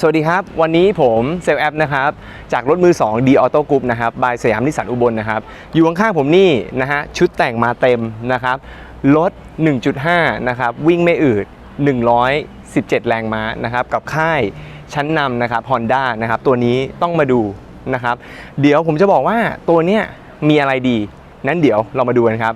สวัสดีครับ วันนี้ผมเซลแอปนะครับ จากรถมือ2 D Auto Group นะครับ บายสยามนิสสันอุบลนะครับ อยู่ข้างๆผมนี่นะฮะ ชุดแต่งมาเต็มนะครับ รถ 1.5 นะครับ วิ่งไม่อืด 117 แรงม้านะครับ กับค่ายชั้นนำนะครับ Honda นะครับ ตัวนี้ต้องมาดูนะครับ เดี๋ยวผมจะบอกว่าตัวเนี้ยมีอะไรดี นั้นเดี๋ยวเรามาดูกันครับ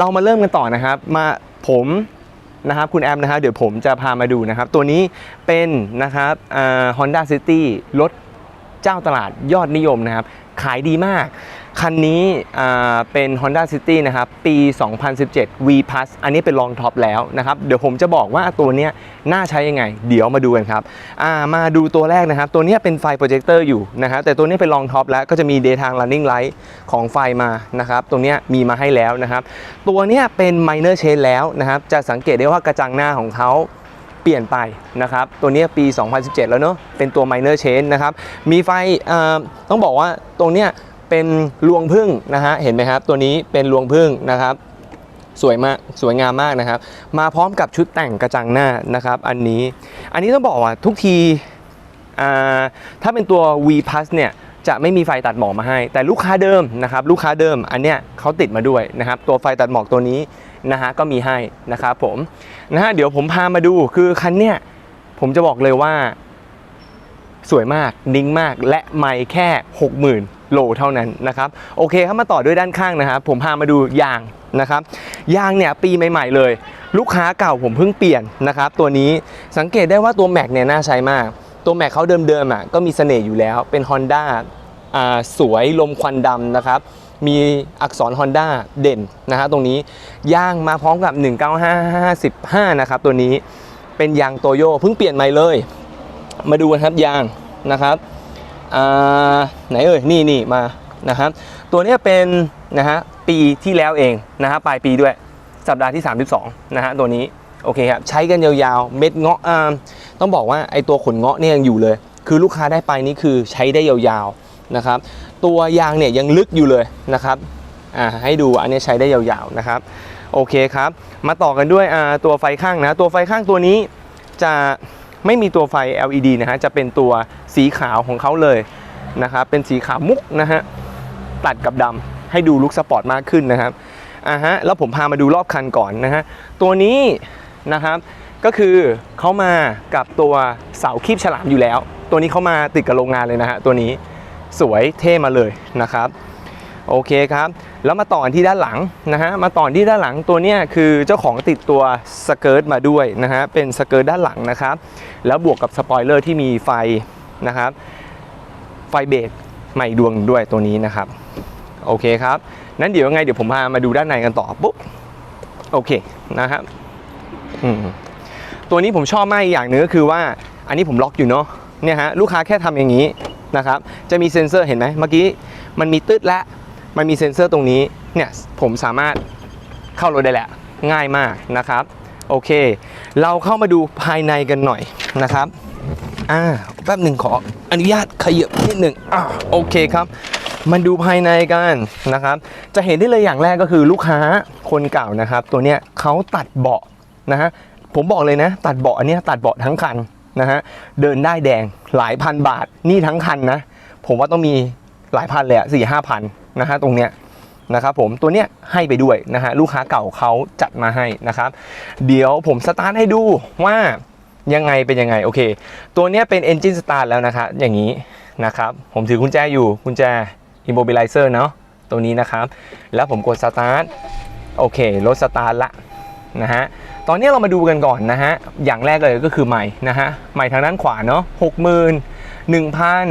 เรามาเริ่มกันต่อนะครับ มาผมนะครับคุณแอมนะครับเดี๋ยวผมจะพามาดูนะครับ ตัวนี้เป็นนะครับฮอนด้าซิตี้รถเจ้าตลาดยอดนิยมนะครับ ขายดีมาก คันนี้เป็น Honda City นะครับ ปี 2017 V Plus อันนี้เป็นรองท็อปแล้วนะครับ เดี๋ยวผมจะบอกว่าตัวนี้น่าใช้ยังไง เดี๋ยวมาดูกันครับามาดูตัวแรกนะครับ ตัวนี้เป็นไฟโปรเจคเตอร์อยู่นะครับ แต่ตัวนี้เป็นรองท็อปแล้วก็จะมี daytime running light ของไฟมานะครับ ตรงนี้มีมาให้แล้วนะครับ ตัวนี้เป็น minor change แล้วนะครับ จะสังเกตได้ว่ากระจังหน้าของเขาเปลี่ยนไปนะครับ ตัวนี้ปี 2017 แล้วเนอะเป็นตัว minor change นะครับ มีไฟต้องบอกว่าตรงเนี้ย เป็นรวงพึ่งนะฮะเห็นไหมครับ ตัวนี้เป็นรวงพึ่งนะครับ สวยมากสวยงามมากนะครับ มาพร้อมกับชุดแต่งกระจังหน้านะครับ อันนี้อันนี้ต้องบอกว่าทุกทีอ่าถ้าเป็นตัว V Plus เนี่ยจะไม่มีไฟตัดหมอกมาให้ แต่ลูกค้าเดิมนะครับ ลูกค้าเดิมอันเนี้ยเขาติดมาด้วยนะครับ ตัวไฟตัดหมอกตัวนี้นะฮะก็มีให้นะครับผมนะฮะเดี๋ยวผมพามาดูคือคันเนี้ยผมจะบอกเลยว่าสวยมากนิ่งมากและไม่แค่60,000 โลเท่านั้นนะครับโอเคครับมาต่อด้วยด้านข้างนะครับผมพามาดูยางนะครับยางเนี่ยปีใหม่ ๆ เลย ลูกค้าเก่าผมเพิ่งเปลี่ยนนะครับตัวนี้สังเกตได้ว่าตัวแม็กเนี่ยน่าใช้มาก ตัวแม็กเขาเดิมๆอะก็มีเสน่ห์อยู่แล้วเป็น Honda อ่าสวยลมควันดำนะครับมีอักษร Honda เด่นนะฮะตรงนี้ยางมาพร้อมกับ 19555 นะครับตัวนี้เป็นยางโตโยเพิ่งเปลี่ยนใหม่เลย มาดูกันครับยางนะครับ ไหนเอ่ยนี่นี่มานะครับตัวนี้เป็นนะฮะปีที่แล้วเองนะฮะปลายปีด้วยสัปดาห์ที่ 32นะฮะตัวนี้โอเคครับใช้กันยาวๆเม็ดเงาะต้องบอกว่าไอตัวขนเงาะเนี่ยยังอยู่เลย คือลูกค้าได้ไปนี่คือใช้ได้ยาวๆนะครับตัวยางเนี่ยยังลึกอยู่เลยนะครับให้ดูอันนี้ใช้ได้ยาวๆนะครับโอเคครับ มาต่อกันด้วยตัวไฟข้างนะ ตัวไฟข้างตัวนี้จะ ไม่มีตัวไฟ LED นะฮะจะเป็นตัวสีขาวของเขาเลยนะครับเป็นสีขาวมุกนะฮะตัดกับดำให้ดูลุคสปอร์ตมากขึ้นนะครับอ่าฮะแล้วผมพามาดูรอบคันก่อนนะฮะตัวนี้นะครับก็คือเขามากับตัวเสาคีบฉลามอยู่แล้ว ตัวนี้เขามาติดกับโรงงานเลยนะฮะตัวนี้สวยเท่มาเลยนะครับ โอเคครับ แล้วมาต่อที่ด้านหลังนะฮะมาต่อที่ด้านหลังตัวเนี้ยคือเจ้าของติดตัวสเกิร์ตมาด้วยนะฮะเป็นสเกิร์ตด้านหลังนะครับแล้วบวกกับสปอยเลอร์ที่มีไฟนะครับไฟเบรกใหม่ดวงด้วยตัวนี้นะครับโอเคครับนั้นเดี๋ยวยังไงเดี๋ยวผมพามาดูด้านในกันต่อปุ๊บโอเคนะครับอืมตัวนี้ผมชอบมากอีกอย่างหนึงก็คือว่าอันนี้ผมล็อกอยู่เนาะเนี่ยฮะลูกค้าแค่ทำอย่างนี้นะครับจะมีเซ็นเซอร์เห็นไหมเมื่อกี้มันมีตึ๊ดและ มันมีเซ็นเซอร์ตรงนี้เนี่ยผมสามารถเข้ารถได้แหละง่ายมากนะครับโอเค เราเข้ามาดูภายในกันหน่อยนะครับอ่าแป๊บหนึ่งขออนุญาตขยับนิดหนึ่งอ่าโอเคครับ มันดูภายในกันนะครับ จะเห็นได้เลยอย่างแรกก็คือลูกค้าคนเก่านะครับ ตัวเนี้ยเขาตัดเบาะนะฮะผมบอกเลยนะ ตัดเบาะอันนี้ตัดเบาะทั้งคันนะฮะเดินได้แดงหลายพันบาทนี่ทั้งคันนะ ผมว่าต้องมีหลายพันเลยอะสี่ห้าพัน นะฮะตรงเนี้ยนะครับผมตัวเนี้ยให้ไปด้วยนะฮะลูกค้าเก่าเขาจัดมาให้นะครับ เดี๋ยวผมสตาร์ทให้ดูว่ายังไงเป็นยังไงโอเค ตัวเนี้ยเป็น Engine Start แล้วนะครับอย่างนี้นะครับผมถือกุญแจอยู่กุญแจ Immobilizer เนาะตัวนี้นะครับ แล้วผมกด Start โอเครถสตาร์ทละนะฮะตอนนี้เรามาดูกันก่อนนะฮะอย่างแรกเลยก็คือใหม่นะฮะใหม่ทางด้านขวาเนาะหกหมื่นหนึ่งพัน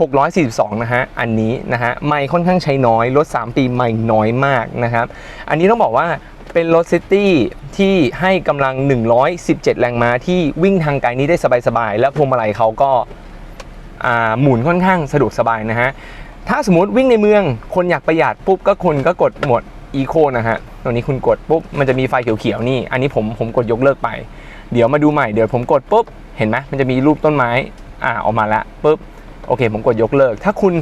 642 นะฮะ อันนี้นะฮะ ไม่ค่อนข้างใช้น้อย รถ 3 ปีไม่น้อยมากนะครับ อันนี้ต้องบอกว่าเป็นรถซิตี้ที่ให้กำลัง 117 แรงม้าที่วิ่งทางไกลนี้ได้สบายๆ และพวงมาลัยเขาก็าหมุนค่อนข้างสะดวกสบายนะฮะ ถ้าสมมติวิ่งในเมืองคนอยากประหยัดปุ๊บก็คนก็กดหมดอีโคนะฮะ ตรงนี้คุณกดปุ๊บมันจะมีไฟเขียวๆนี่ อันนี้ผมผมกดยกเลิกไป เดี๋ยวมาดูใหม่ เดี๋ยวผมกดปุ๊บ เห็นไหมมันจะมีรูปต้นไม้อ่าออกมาละปุ๊บ โอเค ผมกดยกเลิก ถ้าคุณ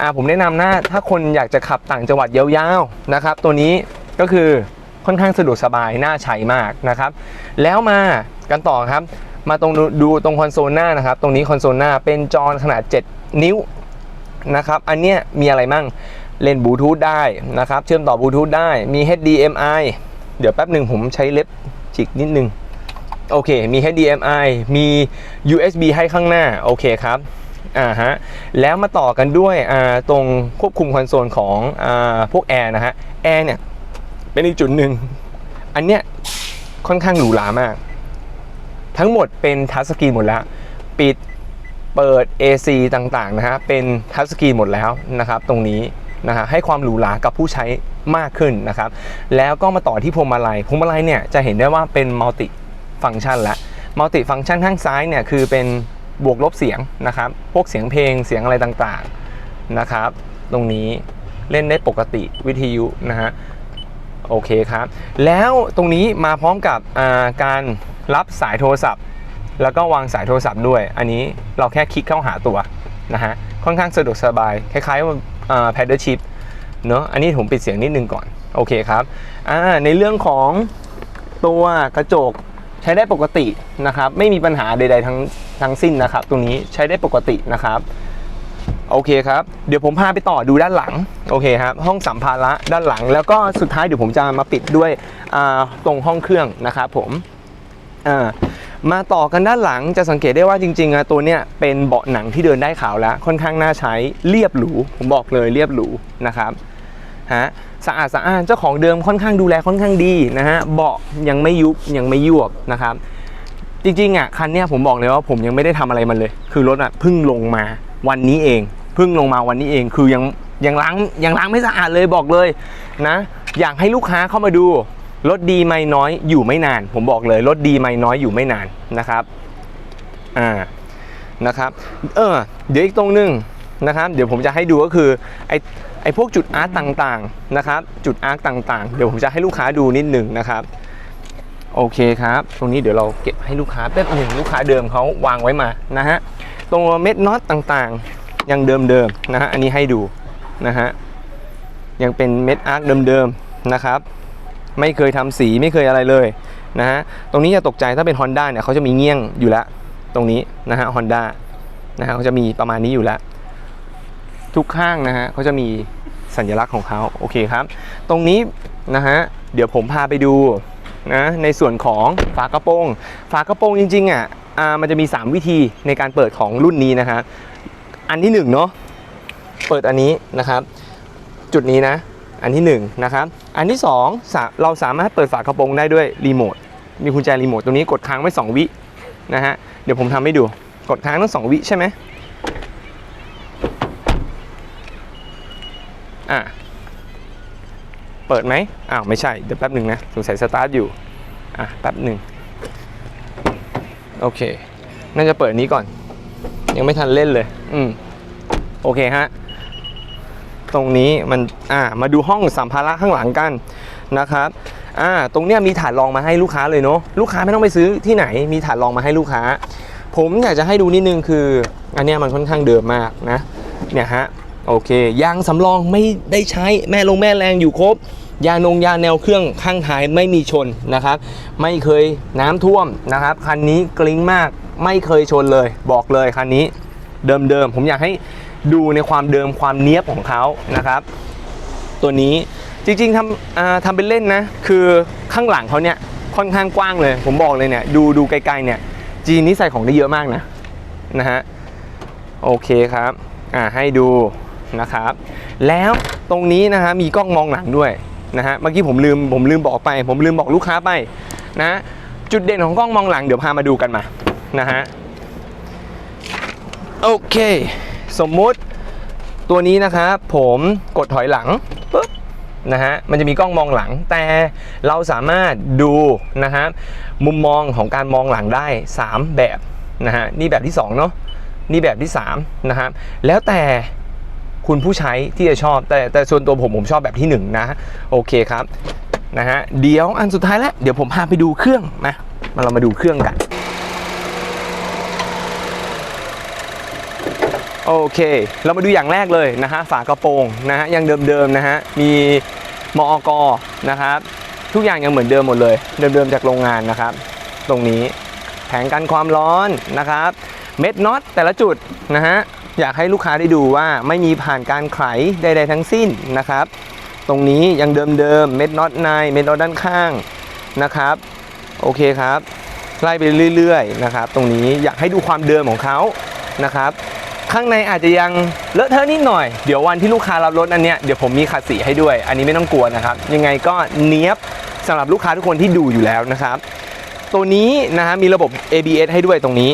อ่าผมแนะนำนะ ถ้าคนอยากจะขับต่างจังหวัดยาวๆนะครับ ตัวนี้ก็คือค่อนข้างสะดวกสบายน่าใช้มากนะครับ แล้วมากันต่อครับ มาตรงดูตรงคอนโซลหน้านะครับ ตรงนี้คอนโซลหน้าเป็นจอขนาด 7 นิ้วนะครับ อันเนี้ยมีอะไรมั่งเล่นบลูทูธได้นะครับ เชื่อมต่อบลูทูธได้มี HDMI เดี๋ยวแป๊บหนึ่งผมใช้เล็บจิกนิดนึง โอเค มี HDMI มี USB ให้ข้างหน้า โอเคครับ อ่าฮะแล้วมาต่อกันด้วยอ่าตรงควบคุมคอนโซลของอ่าพวกแอร์นะฮะแอร์เนี่ยเป็นอีกจุดหนึ่งอันเนี้ยค่อนข้างหรูหรามาก ทั้งหมดเป็นทัชสกรีนหมดแล้ว ปิดเปิด AC ต่างๆนะฮะเป็นทัชสกรีนหมดแล้วนะครับตรงนี้นะฮะให้ความหรูหรากับผู้ใช้มากขึ้นนะครับ แล้วก็มาต่อที่พวงมาลัยพวงมาลัยเนี่ยจะเห็นได้ว่าเป็นมัลติฟังก์ชันละมัลติฟังก์ชันข้างซ้ายเนี่ยคือเป็น บวกลบเสียงนะครับ พวกเสียงเพลงเสียงอะไรต่างๆนะครับ ตรงนี้เล่นได้ปกติวิทยุนะฮะโอเคครับ แล้วตรงนี้มาพร้อมกับาการรับสายโทรศัพท์ แล้วก็วางสายโทรศัพท์ด้วย อันนี้เราแค่คลิกเข้าหาตัวนะฮะค่อนข้างสะดวกสบาย คล้ายๆว่าแพดเดิลชิพเนอะอันนี้ผมปิดเสียงนิดนึงก่อน โอเคครับในเรื่องของตัวกระจก ใช้ได้ปกตินะครับ ไม่มีปัญหาใด ๆ ทั้งทั้งสิ้นนะครับ ตรงนี้ใช้ได้ปกตินะครับ โอเคครับ เดี๋ยวผมพาไปต่อดูด้านหลัง โอเคครับ ห้องสัมภาระด้านหลัง แล้วก็สุดท้ายเดี๋ยวผมจะมาปิดด้วยตรงห้องเครื่องนะครับผมมาต่อกันด้านหลังจะสังเกตได้ว่าจริงๆตัวเนี้ยเป็นเบาะหนังที่เดินได้ขาวแล้ว ค่อนข้างน่าใช้เรียบหรูผมบอกเลยเรียบหรูนะครับฮะ สะอาดสะอาดเจ้าของเดิมค่อนข้างดูแลค่อนข้างดีนะฮะเบาะยังไม่ยุบยังไม่ยวบนะครับจริงๆอะคันเนี้ยผมบอกเลยว่าผมยังไม่ได้ทำอะไรมันเลย คือรถอะเพิ่งลงมาวันนี้เองเพิ่งลงมาวันนี้เองคือยังยังล้างยังล้างไม่สะอาดเลยบอกเลยนะ อยากให้ลูกค้าเข้ามาดูรถดีไม่น้อยอยู่ไม่นาน ผมบอกเลยรถดีไม่น้อยอยู่ไม่นานนะครับอ่านะครับ เออเดี๋ยวอีกตรงหนึงนะครับ เดี๋ยวผมจะให้ดูก็คือไอ ไอพวกจุดอาร์ตต่างๆนะครับ จุดอาร์ตต่างๆ เดี๋ยวผมจะให้ลูกค้าดูนิดหนึ่งนะครับ โอเคครับ ตรงนี้เดี๋ยวเราเก็บให้ลูกค้าแป๊บหนึ่งลูกค้าเดิมเขาวางไว้มานะฮะ ตรงเม็ดน็อตต่างๆ ยังเดิมๆนะฮะ อันนี้ให้ดูนะฮะ ยังเป็นเม็ดอาร์คเดิมๆนะครับ ไม่เคยทำสีไม่เคยอะไรเลยนะฮะ ตรงนี้อย่าตกใจถ้าเป็น Honda เนี่ยเขาจะมีเงี้ยงอยู่แล้ว ตรงนี้นะฮะ Honda นะฮะเขาจะมีประมาณนี้อยู่แล้ว ทุกข้างนะฮะเขาจะมีสัญลักษณ์ของเขาโอเคครับ ตรงนี้นะฮะเดี๋ยวผมพาไปดูนะในส่วนของฝากระโปรงฝากระโปรงจริงๆอะอ่ามันจะมี 3 วิธีในการเปิดของรุ่นนี้นะครับอันที่1เนาะเปิดอันนี้นะครับ จุดนี้นะ อันที่1นะครับอันที่2เราสามารถเปิดฝากระโปรงได้ด้วยรีโมทมีกุญแจรีโมทตรงนี้กดค้างไว้ 2 วินะฮะเดี๋ยวผมทำให้ดูกดค้างทั้ง2วิใช่ไหม อะ เปิดไหมอ้าว ไม่ใช่ เดี๋ยวแป๊บหนึ่งนะ สงสัยสตาร์ทอยู่ อะ แป๊บหนึ่ง โอเค น่าจะเปิดนี้ก่อน ยังไม่ทันเล่นเลย อืม โอเคฮะ ตรงนี้มัน อ่า มาดูห้องสัมภาระข้างหลังกันนะครับอ่าตรงเนี้ยมีถาดรองมาให้ลูกค้าเลยเนาะลูกค้าไม่ต้องไปซื้อที่ไหนมีถาดรองมาให้ลูกค้า ผมอยากจะให้ดูนิดนึงคือ อันเนี้ยมันค่อนข้างเดิมมากนะเนี่ยฮะ โอเค ยางสำรองไม่ได้ใช้แม่ลงแม่แรงอยู่ครบ ยางนงยางแนวเครื่องข้างท้ายไม่มีชนนะครับ ไม่เคยน้ำท่วมนะครับ คันนี้กลิ้งมากไม่เคยชนเลย บอกเลยคันนี้เดิมๆผมอยากให้ดูในความเดิมความเนี้ยบของเขานะครับ ตัวนี้จริงๆทำทำเป็นเล่นนะ คือข้างหลังเขาเนี่ยค่อนข้างกว้างเลย ผมบอกเลยเนี่ยดูดูไกลๆเนี่ยจีนนี่ใส่ของได้เยอะมากนะนะฮะโอเคครับอ่าให้ดู นะครับ แล้วตรงนี้นะฮะมีกล้องมองหลังด้วยนะฮะเมื่อกี้ผมลืมผมลืมบอกไป ผมลืมบอกลูกค้าไปนะจุดเด่นของกล้องมองหลังเดี๋ยวพามาดูกันมานะฮะโอเค สมมุติตัวนี้นะครับผมกดถอยหลังปุ๊บนะฮะมันจะมีกล้องมองหลังแต่เราสามารถดูนะฮะมุมมองของการมองหลังได้ 3 แบบนะฮะนี่แบบที่2เนาะนี่แบบที่3นะครับแล้วแต่ คุณผู้ใช้ที่จะชอบ แต่แต่ส่วนตัวผมผมชอบแบบที่1นนะโอเคครับนะฮะเดี๋ยวอันสุดท้ายแล้วเดี๋ยวผมพาไปดูเครื่องนะมาเรามาดูเครื่องกันโอเค เรามาดูอย่างแรกเลยนะฮะฝากระโปรงนะฮะยังเดิมๆนะฮะมีมอกนะครับทุกอย่างยังเหมือนเดิมหมดเลย เดิมๆจากโรงงานนะครับ ตรงนี้แผงกันความร้อนนะครับ เม็ดน็อตแต่ละจุดนะฮะ อยากให้ลูกค้าได้ดูว่าไม่มีผ่านการไขใดๆทั้งสิ้นนะครับ ตรงนี้ยังเดิมๆเม็ดน็อตในเม็ดน็อตด้านข้างนะครับ โอเคครับ ไล่ไปเรื่อยๆนะครับ ตรงนี้อยากให้ดูความเดิมของเขานะครับ ข้างในอาจจะยังเลอะเทอะนิดหน่อย เดี๋ยววันที่ลูกค้ารับรถอันเนี้ยเดี๋ยวผมมีขัดสีให้ด้วย อันนี้ไม่ต้องกลัวนะครับ ยังไงก็เนี้ยบสำหรับลูกค้าทุกคนที่ดูอยู่แล้วนะครับ ตัวนี้นะฮะมีระบบ ABS ให้ด้วยตรงนี้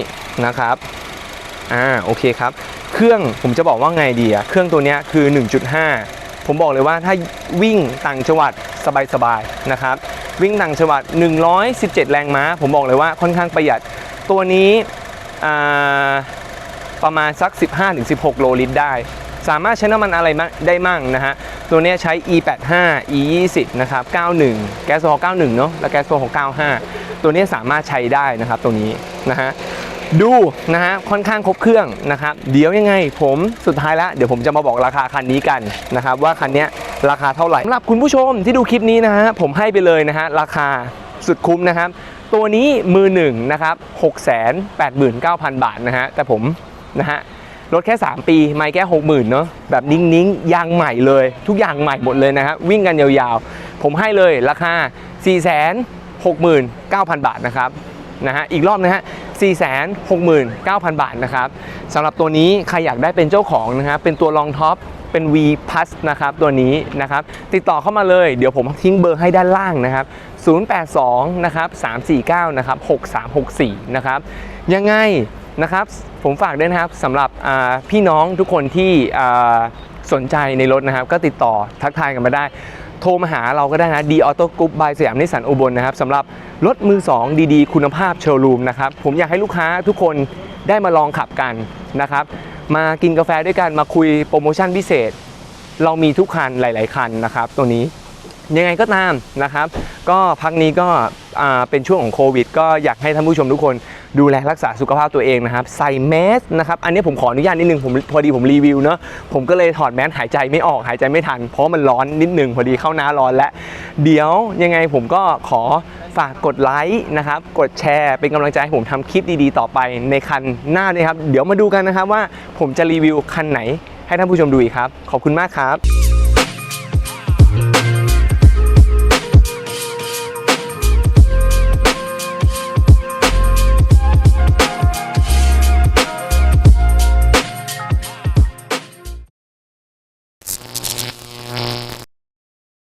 นะครับอ่าโอเคครับ เครื่องผมจะบอกว่าไงดีอะเครื่องตัวนี้คือ 1.5 ผมบอกเลยว่าถ้าวิ่งต่างจังหวัดสบายๆนะครับ วิ่งต่างจังหวัด 117 แรงม้า ผมบอกเลยว่าค่อนข้างประหยัด ตัวนี้ประมาณสัก 15-16 โลลิตรได้ สามารถใช้น้ำมันอะไรได้มั่งนะฮะ ตัวนี้ใช้ E85 E20 นะครับ 91 แก๊สโซฮอล91 เนอะและแก๊สโซฮอล95 ตัวนี้สามารถใช้ได้นะครับตรงนี้นะฮะ ดูนะฮะค่อนข้างครบเครื่องนะครับเดี๋ยวยังไงผมสุดท้ายแล้วเดี๋ยวผมจะมาบอกราคาคันนี้กันนะครับว่าคันนี้ราคาเท่าไหร่สำหรับคุณผู้ชมที่ดูคลิปนี้นะฮะผมให้ไปเลยนะฮะราคาสุดคุ้มนะครับตัวนี้มือหนึ่งนะครับ689,000 บาทนะฮะแต่ผมนะฮะรถแค่ 3 ปี ไม่แค่ 60,000เนาะแบบนิ่งๆยางใหม่เลย ทุกอย่างใหม่หมดเลยนะฮะวิ่งกันยาวๆ ผมให้เลยราคา 469,000 บาทนะครับนะฮะอีกรอบนะฮะ 469,000 บาทนะครับสำหรับตัวนี้ใครอยากได้เป็นเจ้าของนะครับเป็นตัวรองท็อปเป็น V Plus นะครับตัวนี้นะครับติดต่อเข้ามาเลย เดี๋ยวผมทิ้งเบอร์ให้ด้านล่างนะครับ 082 นะครับ 349 นะครับ 6364 นะครับ ยังไงนะครับผมฝากด้วยนะครับสำหรับพี่น้องทุกคนที่สนใจในรถนะครับ ก็ติดต่อทักทายกันมาได้ โทรมาหาเราก็ได้นะดีออโต้กรุ๊ปบายสยามนิสสันอุบลนะครับสำหรับรถมือ 2 ดีๆ คุณภาพโชว์รูมนะครับ ผมอยากให้ลูกค้าทุกคนได้มาลองขับกันนะครับ มากินกาแฟด้วยกันมาคุยโปรโมชั่นพิเศษ เรามีทุกคันหลาย ๆ คันนะครับ ตัวนี้ ยังไงก็ตามนะครับ ก็พักนี้ก็เป็นช่วงของโควิด ก็อยากให้ท่านผู้ชมทุกคนดูแลรักษาสุขภาพตัวเองนะครับ ใส่แมสนะครับ อันนี้ผมขออนุญาตนิดนึงผมพอดีผมรีวิวเนาะผมก็เลยถอดแมสหายใจไม่ออกหายใจไม่ทัน เพราะมันร้อนนิดนึงพอดีเข้าหน้าร้อนแล้วเดี๋ยวยังไงผมก็ขอฝากกดไลค์นะครับ กดแชร์เป็นกำลังใจให้ผมทำคลิปดีๆ ต่อไปในคันหน้าด้วยครับ เดี๋ยวมาดูกันนะครับว่าผมจะรีวิวคันไหนให้ท่านผู้ชมดูอีกครับ ขอบคุณมากครับ